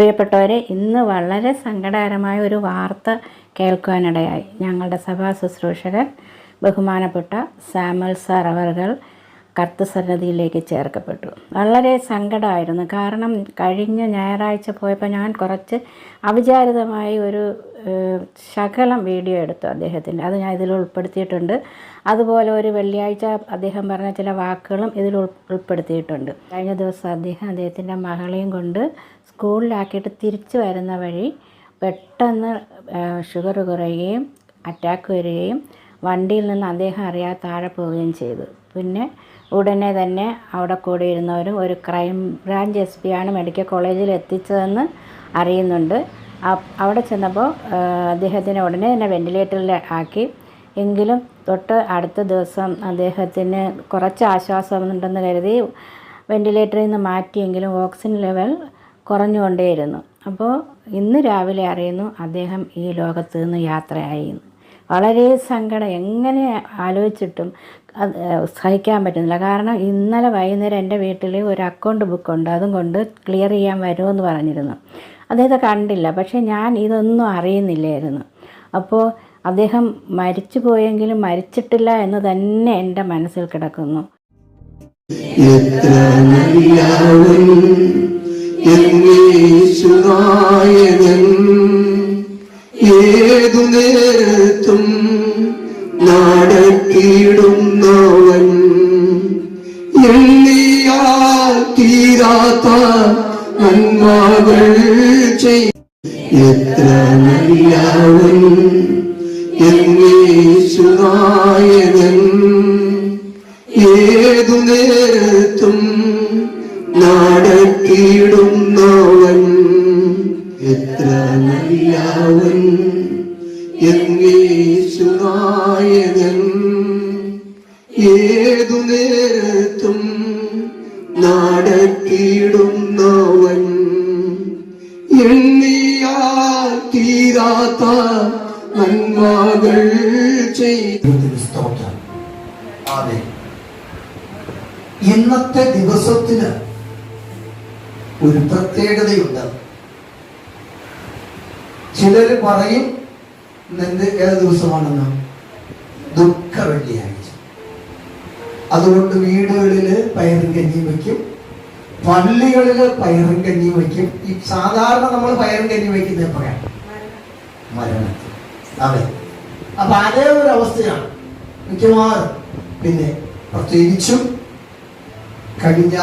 പ്രിയപ്പെട്ടവരെ ഇന്ന് വളരെ സങ്കടകരമായ ഒരു വാർത്ത കേൾക്കുവാനിടയായി. ഞങ്ങളുടെ സഭാ ശുശ്രൂഷകൻ ബഹുമാനപ്പെട്ട സാമൽ സാർ അവർകൾ കർത്തസന്നതിയിലേക്ക് ചേർക്കപ്പെട്ടു. വളരെ സങ്കടമായിരുന്നു. കാരണം കഴിഞ്ഞ ഞായറാഴ്ച പോയപ്പോൾ ഞാൻ കുറച്ച് അവിചാരിതമായി ഒരു ശകലം വീഡിയോ എടുത്തു അദ്ദേഹത്തിന്റെ അത് ഞാൻ ഇതിൽ ഉൾപ്പെടുത്തിയിട്ടുണ്ട്. അതുപോലെ ഒരു വെള്ളിയാഴ്ച അദ്ദേഹം പറഞ്ഞ ചില വാക്കുകളും ഇതിൽ ഉൾപ്പെടുത്തിയിട്ടുണ്ട്. കഴിഞ്ഞ ദിവസം അദ്ദേഹം അദ്ദേഹത്തിന്റെ മകളെയും കൊണ്ട് സ്കൂളിലാക്കിയിട്ട് തിരിച്ചു വരുന്ന വഴി പെട്ടെന്ന് ഷുഗർ കുറയുകയും അറ്റാക്ക് വരികയും വണ്ടിയിൽ നിന്ന് അദ്ദേഹം അറിയാതെ താഴെ പോവുകയും ചെയ്തു. പിന്നെ ഉടനെ തന്നെ അവിടെ കൂടിയിരുന്നവരും ഒരു ക്രൈം ബ്രാഞ്ച് എസ് ആണ് മെഡിക്കൽ കോളേജിൽ എത്തിച്ചതെന്ന് അറിയുന്നുണ്ട്. അവിടെ ചെന്നപ്പോൾ അദ്ദേഹത്തിനെ ഉടനെ തന്നെ വെന്റിലേറ്ററിൽ ആക്കി. എങ്കിലും തൊട്ട് അടുത്ത ദിവസം അദ്ദേഹത്തിന് കുറച്ച് ആശ്വാസമുണ്ടെന്ന് കരുതി വെന്റിലേറ്ററിൽ നിന്ന് മാറ്റിയെങ്കിലും ഓക്സിജൻ ലെവൽ കുറഞ്ഞുകൊണ്ടേയിരുന്നു. അപ്പോൾ ഇന്ന് രാവിലെ അറിയുന്നു അദ്ദേഹം ഈ ലോകത്ത് നിന്ന് യാത്രയായി. വളരെ സങ്കടം. എങ്ങനെ ആലോചിച്ചിട്ടും അത് സഹിക്കാൻ പറ്റുന്നില്ല. കാരണം ഇന്നലെ വൈകുന്നേരം എന്റെ വീട്ടിൽ ഒരു അക്കൗണ്ട് ബുക്കുണ്ട് അതും കൊണ്ട് ക്ലിയർ ചെയ്യാൻ വരുമെന്ന് പറഞ്ഞിരുന്നു. അദ്ദേഹത്തെ കണ്ടില്ല. പക്ഷേ ഞാൻ ഇതൊന്നും അറിയുന്നില്ലായിരുന്നു. അപ്പോൾ അദ്ദേഹം മരിച്ചു പോയെങ്കിലും മരിച്ചിട്ടില്ല എന്ന് തന്നെ എന്റെ മനസ്സിൽ കിടക്കുന്നു. എത്ര നടത്തിയിടുന്നവൻ എണ്ണിയാ തീരാത്ത നന്മകൾ എത്ര നല്ലവൻ എന്നീശുനായകൻ ഏതു നേരത്തും നാടത്തിയിടുന്നവൻ എത്ര നല്ലവൻ ഇന്നത്തെ ദിവസത്തിന് ഒരു പ്രത്യേകതയുണ്ട്. ചിലര് പറയും ഇന്ന് ഏത് ദിവസമാണെന്ന്? ദുഃഖ വെള്ളിയാഴ്ച അതുകൊണ്ട് വീടുകളിൽ പയറും കഞ്ഞി വയ്ക്കും. പള്ളികളിൽ പയറും കഞ്ഞി വയ്ക്കും. ഈ സാധാരണ നമ്മൾ പയറും കഞ്ഞി വയ്ക്കുന്നത് എപ്പോഴാണ് മരണത്തിൽ അതെ. അപ്പൊ അതേ ഒരു അവസ്ഥയാണ് മിക്കവാറും. പിന്നെ പ്രത്യേകിച്ചും കഴിഞ്ഞ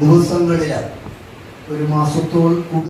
ദിവസങ്ങളിൽ ഒരു മാസത്തോൾ